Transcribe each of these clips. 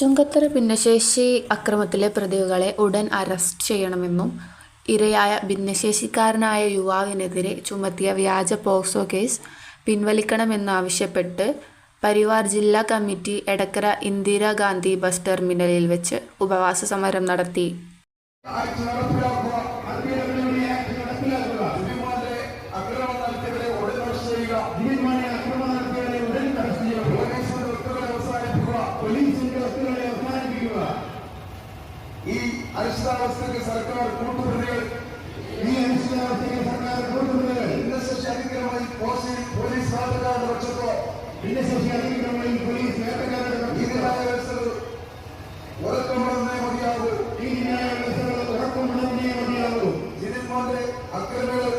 ചുങ്കത്തറ ഭിന്നശേഷി അക്രമത്തിലെ പ്രതികളെ ഉടൻ അറസ്റ്റ് ചെയ്യണമെന്നും ഇരയായ ഭിന്നശേഷിക്കാരനായ യുവാവിനെതിരെ ചുമത്തിയ വ്യാജ പോക്സോ കേസ് പിൻവലിക്കണമെന്നാവശ്യപ്പെട്ട് പരിവാർ ജില്ലാ കമ്മിറ്റി എടക്കര ഇന്ദിരാഗാന്ധി ബസ് ടെർമിനലിൽ വെച്ച് ഉപവാസ സമരം നടത്തി. ഈ അനിശ്ചിതാവസ്ഥയ്ക്ക് സർക്കാർ കൂട്ടുപ്രതികൾ ഈ അനിശ്ചിതാവസ്ഥയ്ക്ക് സർക്കാർ കൂട്ടുപ്രതികൾ ഭിന്നശേഷി അതിക്രമമായി പോലീസ് നാട്ടുകാരുടെ പക്ഷത്തോ ഭിന്നശേഷി അതിക്രമമായി പോലീസ് വേട്ടക്കാരുടെ നീതിന്യായ വ്യവസ്ഥകൾ ഉറക്കമുടന്നേ മതിയാകൂ. നീതിന്യായ വ്യവസ്ഥകൾ ഉറക്കമുടന്നേ മതിയാകൂ. ജിതിന്മാന്റെ അക്രമികളെ ഉടൻ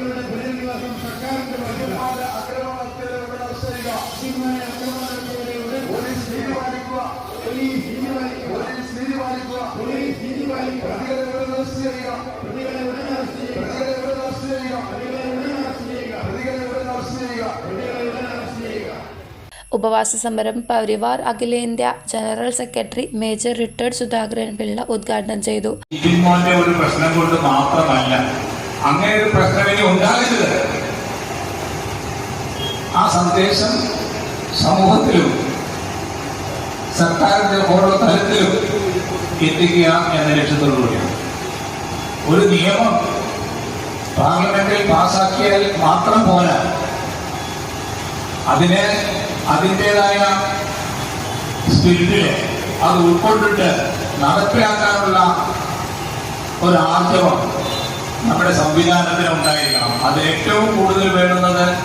മക്കളുടെ പുനരധിവാസം സർക്കാരിന്റെ ബാധ്യത പോലീസ് നീതി പാലിക്കുക. പോലീസ് നീതി പാലിക്കുക. പോലീസ് നീതി പാലിക്കുക. പോലീസ് നീതി പാലിക്കുക. പ്രതികളെ ഉടൻ അറസ്റ്റ് ചെയ്യുക. പ്രതികളെ ഉടൻ അറസ്റ്റ് ചെയ്യുക. പ്രതികളെ ഉടൻ അറസ്റ്റ് ചെയ്യുക. പ്രതികളെ ഉടൻ അറസ്റ്റ് ചെയ്യുക. പ്രതികളെ ഉടൻ അറസ്റ്റ് ചെയ്യുക. പ്രതികളെ ഉടൻ അറസ്റ്റ് ചെയ്യുക. ഉപവാസ സമരം പരിവാർ അഖിലേന്ത്യാ general secretary major retired Sudhakaran Pillai ഉദ്ഘാടനം ചെയ്തു. ഒരു പ്രശ്നം കൊണ്ട് മാത്രമല്ല അങ്ങനെ ഒരു ഇനി ഉണ്ടാകരുത്. ആ സന്ദേശം സമൂഹത്തിലും സർക്കാരിന്റെ ഓരോ തലത്തിലും എത്തിക്കുക എന്ന ലക്ഷ്യത്തോടുകൂടിയാണ്. ഒരു നിയമം പാർലമെന്റിൽ പാസാക്കിയാൽ മാത്രം പോരാ. അതിനെ അതിന്റെതായ സ്പിരിറ്റിലെ അത് ഉൾക്കൊണ്ടിട്ട് നടപ്പിലാക്കാനുള്ള ഒരു ആർജവം നമ്മുടെ സംവിധാനത്തിന് ഉണ്ടായിരിക്കണം അത് ഏറ്റവും കൂടുതൽ വേണ്ടുന്നത്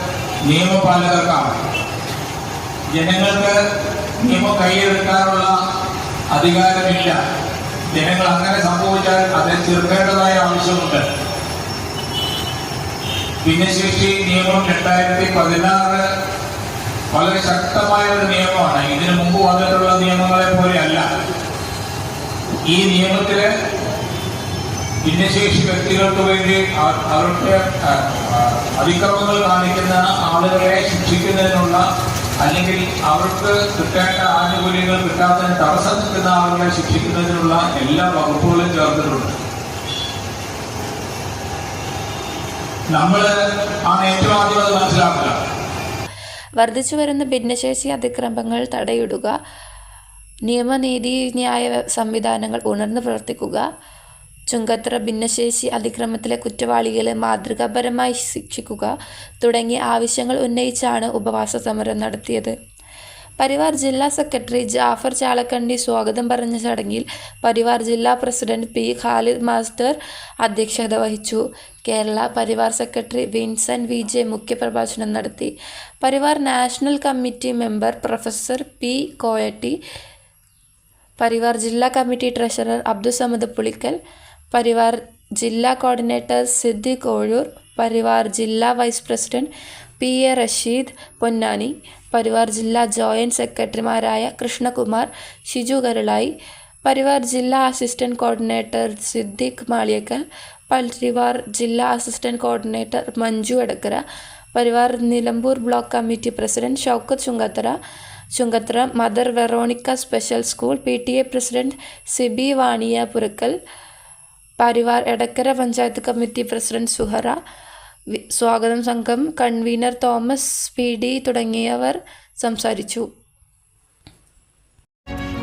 നിയമപാലകർക്കാണ്. ജനങ്ങൾക്ക് നിയമം കൈയെടുക്കാനുള്ള അധികാരമില്ല. ജനങ്ങൾ അങ്ങനെ സംഭവിച്ചാൽ അതിനെ തീർക്കേണ്ടതായ ആവശ്യമുണ്ട്. ഭിന്നശേഷി നിയമം രണ്ടായിരത്തി പതിനാറ് വളരെ ശക്തമായ ഒരു നിയമമാണ്. ഇതിനു മുമ്പ് വന്നിട്ടുള്ള നിയമങ്ങളെ പോലെയല്ല. ഈ നിയമത്തിൽ ഭിന്നശേഷി വ്യക്തികൾക്ക് വേണ്ടി അവരുടെ അതിക്രമങ്ങൾ കാണിക്കുന്ന ആളുകളെ ശിക്ഷിക്കുന്നതിനുള്ള അല്ലെങ്കിൽ അവർക്ക് കിട്ടേണ്ട ആനുകൂല്യങ്ങൾ കിട്ടാത്തതിന് തടസ്സം നിൽക്കുന്ന ആളുകളെ ശിക്ഷിക്കുന്നതിനുള്ള എല്ലാ വകുപ്പുകളും ചേർത്തിട്ടുണ്ട്. നമ്മൾ ആണ് ഏറ്റവും ആദ്യം അത് മനസ്സിലാക്കുക. വർദ്ധിച്ചു വരുന്ന ഭിന്നശേഷി അതിക്രമങ്ങൾ തടയിടുക നിയമനീതി ന്യായ സംവിധാനങ്ങൾ ഉണർന്നു പ്രവർത്തിക്കുക ചുങ്കത്തറ ഭിന്നശേഷി അതിക്രമത്തിലെ കുറ്റവാളികളെ മാതൃകാപരമായി ശിക്ഷിക്കുക തുടങ്ങിയ ആവശ്യങ്ങൾ ഉന്നയിച്ചാണ് ഉപവാസ സമരം നടത്തിയത്. പരിവാർ ജില്ലാ സെക്രട്ടറി ജാഫർ ചാലക്കണ്ടി സ്വാഗതം പറഞ്ഞ ചടങ്ങിൽ പരിവാർ ജില്ലാ പ്രസിഡന്റ് പി ഖാലിദ് മാസ്റ്റർ അധ്യക്ഷത വഹിച്ചു. Kerala Parivar secretary Vincent V J മുഖ്യപ്രഭാഷണം നടത്തി. Parivar national committee member professor P Koyatti Parivar ജില്ലാ കമ്മിറ്റി ട്രഷറർ അബ്ദുസമദ് പുളിക്കൽ പരിവാർ ജില്ലാ കോർഡിനേറ്റർ സിദ്ദിഖ് ഓഴൂർ പരിവാർ ജില്ലാ vice president P A Rasheed Ponnani Parivar ജില്ലാ ജോയിന്റ് സെക്രട്ടറിമാരായ കൃഷ്ണകുമാർ ഷിജു കരുളായി പരിവാർ ജില്ലാ അസിസ്റ്റന്റ് കോർഡിനേറ്റർ സിദ്ദിഖ് മാളിയക്കൽ പരിവാർ ജില്ലാ assistant coordinator Manju Edakkara Parivar Nilambur block committee president Shoukath Chungathara Chungathara mother Veronica special school P T A president Siby Vaniya Purakkal Parivar Edakkara panchayat committee president Suhara സ്വാഗതം സംഘം convener Thomas P D തുടങ്ങിയവർ സംസാരിച്ചു.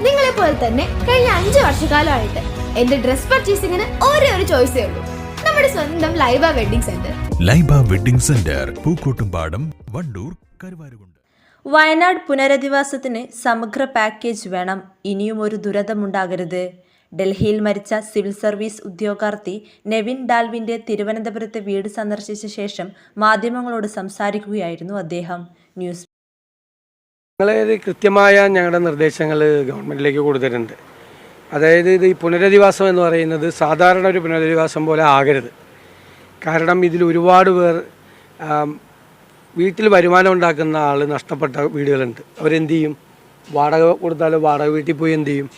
നിങ്ങളെ പോലെ തന്നെ കഴിഞ്ഞ അഞ്ചു വർഷക്കാലമായിട്ട് എന്റെ dress പർച്ചേസിംഗിന് ഒരേ ഒരു ചോയ്സേ ഉള്ളൂ. നമ്മുടെ സ്വന്തം Laiba wedding centre. Laiba wedding centre Pookkottumpadam Wandoor Karuvarakundu. Wayanad പുനരധിവാസത്തിന് സമഗ്ര പാക്കേജ് വേണം. ഇനിയും ഒരു ദുരന്തമുണ്ടാകരുത്. ഡൽഹിയിൽ മരിച്ച സിവിൽ സർവീസ് ഉദ്യോഗാർത്ഥി നെവിൻ ഡാൽവിന്റെ തിരുവനന്തപുരത്തെ വീട് സന്ദർശിച്ച ശേഷം മാധ്യമങ്ങളോട് സംസാരിക്കുകയായിരുന്നു അദ്ദേഹം. ന്യൂസ് ഞങ്ങളേത് കൃത്യമായ ഞങ്ങളുടെ നിർദ്ദേശങ്ങൾ ഗവൺമെന്റിലേക്ക് കൊടുത്തിട്ടുണ്ട്. അതായത് ഇത് ഈ പുനരധിവാസം എന്ന് പറയുന്നത് സാധാരണ ഒരു പുനരധിവാസം പോലെ ആകരുത്. കാരണം ഇതിൽ ഒരുപാട് പേർ വീട്ടിൽ വരുമാനം ഉണ്ടാക്കുന്ന ആൾ നഷ്ടപ്പെട്ട വീടുകളുണ്ട്. അവരെന്ത് ചെയ്യും? വാടക കൊടുത്താൽ വാടക വീട്ടിൽ പോയി എന്ത് ചെയ്യും?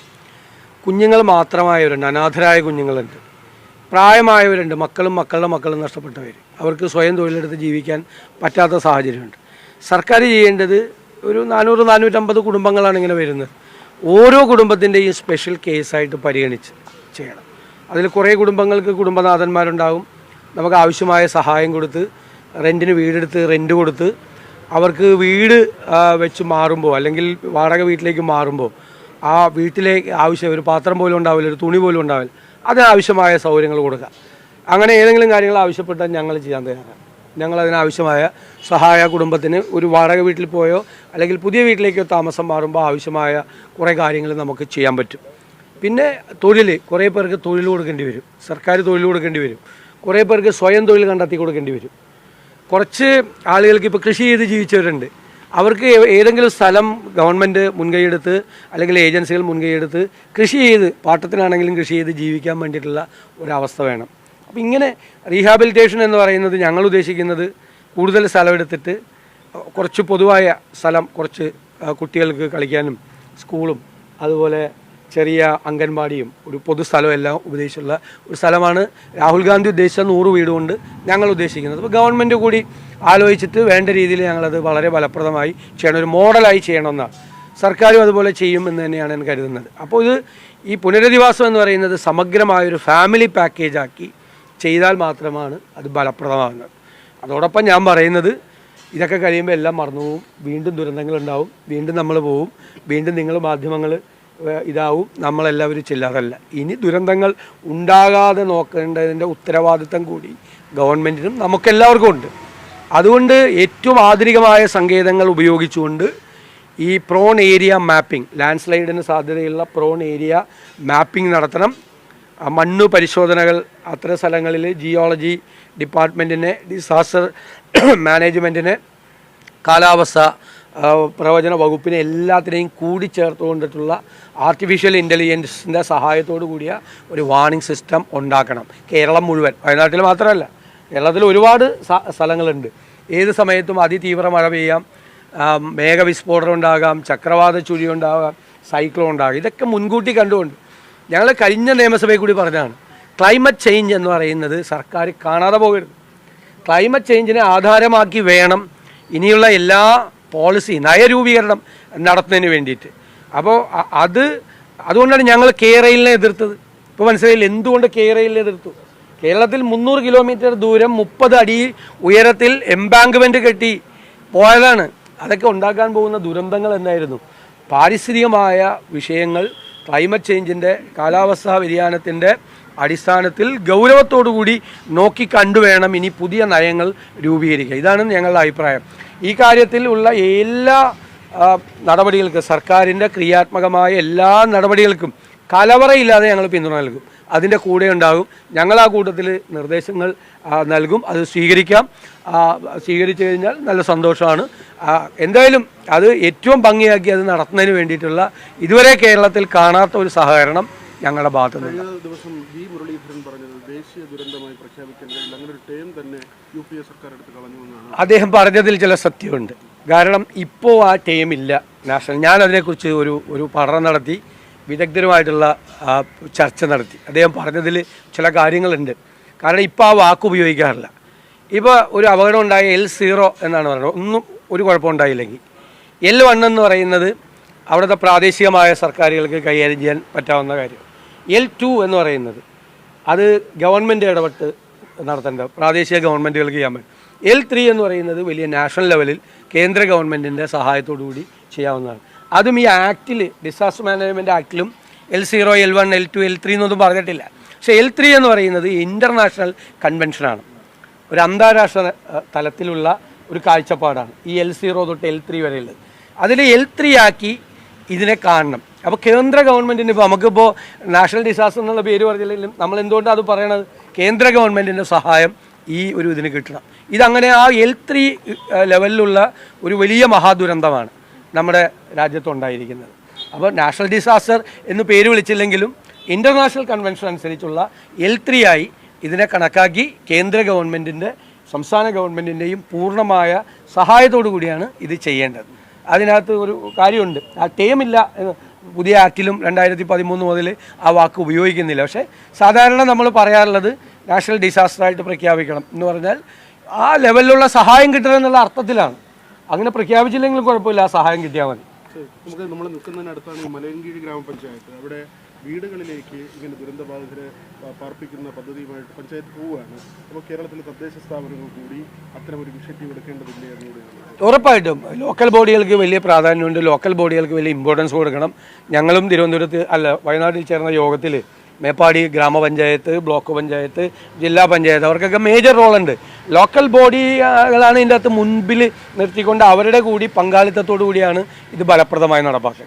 കുഞ്ഞുങ്ങൾ മാത്രമായവരുണ്ട് അനാഥരായ കുഞ്ഞുങ്ങളുണ്ട്. പ്രായമായവരുണ്ട് മക്കളും മക്കളുടെ മക്കളും നഷ്ടപ്പെട്ടവർ അവർക്ക് സ്വയം തൊഴിലെടുത്ത് ജീവിക്കാൻ പറ്റാത്ത സാഹചര്യമുണ്ട്. സർക്കാർ ചെയ്യേണ്ടത് ഒരു നാനൂറ് നാനൂറ്റമ്പത് കുടുംബങ്ങളാണ് ഇങ്ങനെ വരുന്നത്. ഓരോ കുടുംബത്തിന്റെയും സ്പെഷ്യൽ കേസായിട്ട് പരിഗണിച്ച് ചെയ്യണം. അതിൽ കുറേ കുടുംബങ്ങൾക്ക് കുടുംബനാഥന്മാരുണ്ടാവും. നമുക്ക് ആവശ്യമായ സഹായം കൊടുത്ത് റെന്റിന് വീടെടുത്ത് റെന്റ് കൊടുത്ത് അവർക്ക് വീട് വെച്ച് മാറുമ്പോൾ അല്ലെങ്കിൽ വാടക വീട്ടിലേക്ക് മാറുമ്പോൾ ആ വീട്ടിലേക്ക് ആവശ്യം ഒരു പാത്രം പോലും ഉണ്ടാവില്ല ഒരു തുണി പോലും ഉണ്ടാവില്ല. അതിനാവശ്യമായ സൗകര്യങ്ങൾ കൊടുക്കുക. അങ്ങനെ ഏതെങ്കിലും കാര്യങ്ങൾ ആവശ്യപ്പെട്ടാൽ ഞങ്ങൾ ചെയ്യാൻ തയ്യാറാണ്. ഞങ്ങൾ അതിനാവശ്യമായ സഹായ കുടുംബത്തിന് ഒരു വാടക വീട്ടിൽ പോയോ അല്ലെങ്കിൽ പുതിയ വീട്ടിലേക്കോ താമസം മാറുമ്പോൾ ആവശ്യമായ കുറേ കാര്യങ്ങൾ നമുക്ക് ചെയ്യാൻ പറ്റും. പിന്നെ തൊഴിൽ കുറേ പേർക്ക് തൊഴിൽ കൊടുക്കേണ്ടി വരും. സർക്കാർ തൊഴിൽ കൊടുക്കേണ്ടി വരും. കുറേ പേർക്ക് സ്വയം തൊഴിൽ കണ്ടെത്തി കൊടുക്കേണ്ടി വരും. കുറച്ച് ആളുകൾക്ക് ഇപ്പോൾ കൃഷി ചെയ്ത് ജീവിച്ചവരുണ്ട്. അവർക്ക് ഏതെങ്കിലും സ്ഥലം ഗവൺമെന്റ് മുൻകൈയെടുത്ത് അല്ലെങ്കിൽ ഏജൻസികൾ മുൻകൈയെടുത്ത് കൃഷി ചെയ്ത് പാട്ടത്തിനാണെങ്കിലും കൃഷി ചെയ്ത് ജീവിക്കാൻ വേണ്ടിയിട്ടുള്ള ഒരവസ്ഥ വേണം. അപ്പം ഇങ്ങനെ റീഹാബിലിറ്റേഷൻ എന്ന് പറയുന്നത് ഞങ്ങൾ ഉദ്ദേശിക്കുന്നത് കൂടുതൽ സ്ഥലമെടുത്തിട്ട് കുറച്ച് പൊതുവായ സ്ഥലം കുറച്ച് കുട്ടികൾക്ക് കളിക്കാനും സ്കൂളും അതുപോലെ ചെറിയ അംഗൻവാടിയും ഒരു പൊതുസ്ഥലവും എല്ലാം ഉപദേശിച്ചുള്ള ഒരു സ്ഥലമാണ്. രാഹുൽ ഗാന്ധി ഉദ്ദേശിച്ച നൂറ് വീട് കൊണ്ട് ഞങ്ങൾ ഉദ്ദേശിക്കുന്നത്. അപ്പോൾ ഗവൺമെന്റ് കൂടി ആലോചിച്ചിട്ട് വേണ്ട രീതിയിൽ ഞങ്ങളത് വളരെ ഫലപ്രദമായി ചെയ്യണം. ഒരു മോഡലായി ചെയ്യണമെന്നാണ്. സർക്കാരും അതുപോലെ ചെയ്യും എന്ന് തന്നെയാണ് ഞാൻ കരുതുന്നത്. അപ്പോൾ ഇത് ഈ പുനരധിവാസം എന്ന് പറയുന്നത് സമഗ്രമായൊരു ഫാമിലി പാക്കേജാക്കി ചെയ്താൽ മാത്രമാണ് അത് ഫലപ്രദമാകുന്നത്. അതോടൊപ്പം ഞാൻ പറയുന്നത് ഇതൊക്കെ കഴിയുമ്പോൾ എല്ലാം മറന്നു പോവും വീണ്ടും ദുരന്തങ്ങളുണ്ടാവും. വീണ്ടും നമ്മൾ പോവും വീണ്ടും നിങ്ങൾ മാധ്യമങ്ങൾ ഇതാവും. നമ്മളെല്ലാവരും ചില്ലറല്ല. ഇനി ദുരന്തങ്ങൾ ഉണ്ടാകാതെ നോക്കേണ്ടതിന്റെ ഉത്തരവാദിത്തം കൂടി ഗവൺമെന്റിനും നമുക്കെല്ലാവർക്കും ഉണ്ട്. അതുകൊണ്ട് ഏറ്റവും ആധുനികമായ സങ്കേതങ്ങൾ ഉപയോഗിച്ചുകൊണ്ട് ഈ പ്രോൺ ഏരിയ മാപ്പിംഗ് ലാൻഡ് സ്ലൈഡിന് സാധ്യതയുള്ള പ്രോൺ ഏരിയ മാപ്പിംഗ് നടത്തണം. മണ്ണ് പരിശോധനകൾ അത്തരം സ്ഥലങ്ങളിൽ ജിയോളജി ഡിപ്പാർട്ട്മെന്റിനെ ഡിസാസ്റ്റർ മാനേജ്മെന്റിനെ കാലാവസ്ഥ പ്രവചന വകുപ്പിനെ എല്ലാത്തിനെയും കൂടി ചേർത്തുകൊണ്ടിട്ടുള്ള ആർട്ടിഫിഷ്യൽ ഇന്റലിജൻസിന്റെ സഹായത്തോടു കൂടിയ ഒരു വാർണിംഗ് സിസ്റ്റം ഉണ്ടാക്കണം. കേരളം മുഴുവൻ. വയനാട്ടിൽ മാത്രമല്ല. കേരളത്തിൽ ഒരുപാട് സ്ഥലങ്ങളുണ്ട്. ഏത് സമയത്തും അതിതീവ്ര മഴ പെയ്യാം. മേഘവിസ്ഫോടനം ഉണ്ടാകാം. ചക്രവാത ചുഴി ഉണ്ടാകാം. സൈക്ലോൺ ഉണ്ടാകാം. ഇതൊക്കെ മുൻകൂട്ടി കണ്ടുകൊണ്ട്. ഞങ്ങൾ കഴിഞ്ഞ നിയമസഭയിൽ കൂടി പറഞ്ഞതാണ്. ക്ലൈമറ്റ് ചേഞ്ച് എന്ന് പറയുന്നത് സർക്കാർ കാണാതെ പോകരുത്. ക്ലൈമറ്റ് ചേഞ്ചിനെ ആധാരമാക്കി വേണം ഇനിയുള്ള എല്ലാ പോളിസി നയരൂപീകരണം നടത്തുന്നതിന് വേണ്ടിയിട്ട്. അപ്പോൾ അത് അതുകൊണ്ടാണ് ഞങ്ങൾ കേരളിനെ എതിർത്തത്. ഇപ്പോൾ മനസ്സിലായില്ല എന്തുകൊണ്ട് കേരളിനെ എതിർത്തു? കേരളത്തിൽ മുന്നൂറ് കിലോമീറ്റർ ദൂരം മുപ്പത് അടി ഉയരത്തിൽ എംബാങ്ക്മെന്റ് കെട്ടി പോയതാണ്. അതൊക്കെ ഉണ്ടാക്കാൻ പോകുന്ന ദുരന്തങ്ങൾ എന്നായിരുന്നു പാരിസ്ഥിതികമായ വിഷയങ്ങൾ ക്ലൈമറ്റ് ചേഞ്ചിന്റെ കാലാവസ്ഥാ വ്യതിയാനത്തിന്റെ അടിസ്ഥാനത്തിൽ ഗൗരവത്തോടു കൂടി നോക്കി കണ്ടുവേണം ഇനി പുതിയ നയങ്ങൾ രൂപീകരിക്കുക ഇതാണ് ഞങ്ങളുടെ അഭിപ്രായം. ഈ കാര്യത്തിൽ ഉള്ള എല്ലാ നടപടികൾക്കും സർക്കാരിന്റെ ക്രിയാത്മകമായ എല്ലാ നടപടികൾക്കും കലവറയില്ലാതെ ഞങ്ങൾ പിന്തുണ നൽകും. അതിന്റെ കൂടെ ഉണ്ടാകും. ഞങ്ങൾ ആ കൂട്ടത്തിൽ നിർദ്ദേശങ്ങൾ നൽകും. അത് സ്വീകരിക്കാം. സ്വീകരിച്ചു കഴിഞ്ഞാൽ നല്ല സന്തോഷമാണ്. എന്തായാലും അത് ഏറ്റവും ഭംഗിയാക്കി അത് നടത്തുന്നതിന് വേണ്ടിയിട്ടുള്ള ഇതുവരെ കേരളത്തിൽ കാണാത്ത ഒരു സഹകരണം ഞങ്ങളുടെ ഭാഗത്തു നിന്ന് ദേശീയ ദുരന്തമായി പ്രഖ്യാപിക്കാൻ അങ്ങനെ ഒരു ടേം തന്നെ യു പി എ സർക്കാർ എടുത്ത് അദ്ദേഹം പറഞ്ഞതിൽ ചില സത്യമുണ്ട്. കാരണം ഇപ്പോൾ ആ ടൈമില്ല നാഷണൽ ഞാൻ അതിനെക്കുറിച്ച് ഒരു ഒരു പഠനം നടത്തി വിദഗ്ധരുമായിട്ടുള്ള ചർച്ച നടത്തി. അദ്ദേഹം പറഞ്ഞതിൽ ചില കാര്യങ്ങളുണ്ട്. കാരണം ഇപ്പോൾ ആ വാക്ക് ഉപയോഗിക്കാറില്ല. ഇപ്പോൾ ഒരു അപകടം ഉണ്ടായ എൽ സീറോ എന്നാണ് പറയുന്നത്. ഒന്നും ഒരു കുഴപ്പമുണ്ടായില്ലെങ്കിൽ എൽ വൺ എന്ന് പറയുന്നത് അവിടുത്തെ പ്രാദേശികമായ സർക്കാരുകൾക്ക് കൈകാര്യം ചെയ്യാൻ പറ്റാവുന്ന കാര്യം. എൽ ടു എന്ന് പറയുന്നത് അത് ഗവൺമെന്റ് ഇടപെട്ട് നടത്തേണ്ട പ്രാദേശിക ഗവൺമെന്റുകൾക്ക് ചെയ്യാൻ പറ്റും. എൽ ത്രീ എന്ന് പറയുന്നത് വലിയ നാഷണൽ ലെവലിൽ കേന്ദ്ര ഗവൺമെന്റിന്റെ സഹായത്തോടു കൂടി ചെയ്യാവുന്നതാണ്. അതും ഈ ആക്റ്റിൽ disaster management ആക്റ്റിലും L zero L one L two L three എന്നൊന്നും പറഞ്ഞിട്ടില്ല. പക്ഷേ എൽ ത്രീ എന്ന് പറയുന്നത് ഇന്റർനാഷണൽ കൺവെൻഷനാണ് ഒരു അന്താരാഷ്ട്ര തലത്തിലുള്ള ഒരു കാഴ്ചപ്പാടാണ് ഈ എൽ സീറോ തൊട്ട് എൽ ത്രീ വരെയുള്ളത്. അതിൽ എൽ ത്രീ ആക്കി ഇതിനെ കാണണം. അപ്പോൾ കേന്ദ്ര ഗവൺമെന്റിന് ഇപ്പോൾ നമുക്കിപ്പോൾ നാഷണൽ ഡിസാസ്റ്റർ എന്നുള്ള പേര് പറഞ്ഞില്ലെങ്കിലും നമ്മൾ എന്തുകൊണ്ടാണ് അത് പറയണത്? കേന്ദ്ര ഗവൺമെന്റിന്റെ സഹായം ഈ ഒരു ഇതിന് കിട്ടണം. ഇതങ്ങനെ ആ എൽ ത്രീ ലെവലിലുള്ള ഒരു വലിയ മഹാദുരന്തമാണ് നമ്മുടെ രാജ്യത്തുണ്ടായിരിക്കുന്നത്. അപ്പോൾ നാഷണൽ ഡിസാസ്റ്റർ എന്ന് പേര് വിളിച്ചില്ലെങ്കിലും ഇന്റർനാഷണൽ കൺവെൻഷൻ അനുസരിച്ചുള്ള എൽ ത്രീ ആയി ഇതിനെ കണക്കാക്കി കേന്ദ്ര ഗവൺമെന്റിന്റെ സംസ്ഥാന ഗവൺമെന്റിന്റെയും പൂർണമായ സഹായത്തോടു കൂടിയാണ് ഇത് ചെയ്യേണ്ടത്. അതിനകത്ത് ഒരു കാര്യമുണ്ട്. ആ ടേമില്ല പുതിയ ആക്റ്റിലും രണ്ടായിരത്തി പതിമൂന്ന് മുതൽ ആ വാക്ക് ഉപയോഗിക്കുന്നില്ല. പക്ഷേ സാധാരണ നമ്മൾ പറയാറുള്ളത് നാഷണൽ ഡിസാസ്റ്ററായിട്ട് പ്രഖ്യാപിക്കണം എന്ന് പറഞ്ഞാൽ ആ ലെവലിലുള്ള സഹായം കിട്ടണം എന്നുള്ള അർത്ഥത്തിലാണ്. അങ്ങനെ പ്രഖ്യാപിച്ചില്ലെങ്കിലും കുഴപ്പമില്ല ആ സഹായം കിട്ടിയാൽ മതി. നമ്മൾ നിൽക്കുന്നതിനടുത്താണ് ഈ മലയങ്കീഴ് ഗ്രാമപഞ്ചായത്ത്. അവിടെ വീടുകളിലേക്ക് ഇങ്ങനെ ദുരന്തബാധിതരെ പാർപ്പിക്കുന്ന പദ്ധതിയുമായിട്ട് പഞ്ചായത്ത് പോവുകയാണ്. അപ്പോൾ കേരളത്തിലെ തദ്ദേശ സ്ഥാപനങ്ങൾ കൂടി അത്തരം ഒരു ഇനിഷ്യേറ്റീവ് എടുക്കേണ്ടതില്ലേ എന്നുകൂടിയാണ് ഉറപ്പായിട്ടും. ലോക്കൽ ബോഡികൾക്ക് വലിയ പ്രാധാന്യമുണ്ട്. ലോക്കൽ ബോഡികൾക്ക് വലിയ ഇമ്പോർട്ടൻസ് കൊടുക്കണം. ഞങ്ങളും തിരുവനന്തപുരത്ത് അല്ല വയനാട്ടിൽ ചേർന്ന യോഗത്തിൽ മേപ്പാടി ഗ്രാമപഞ്ചായത്ത് ബ്ലോക്ക് പഞ്ചായത്ത് ജില്ലാ പഞ്ചായത്ത് അവർക്കൊക്കെ മേജർ റോളുണ്ട് ലോക്കൽ ബോഡികളാണ് ഇതിന്റെ അകത്ത് മുൻപിൽ നിർത്തിക്കൊണ്ട് അവരുടെ കൂടി പങ്കാളിത്തത്തോടു കൂടിയാണ് ഇത് ഫലപ്രദമായി നടപ്പാക്കുക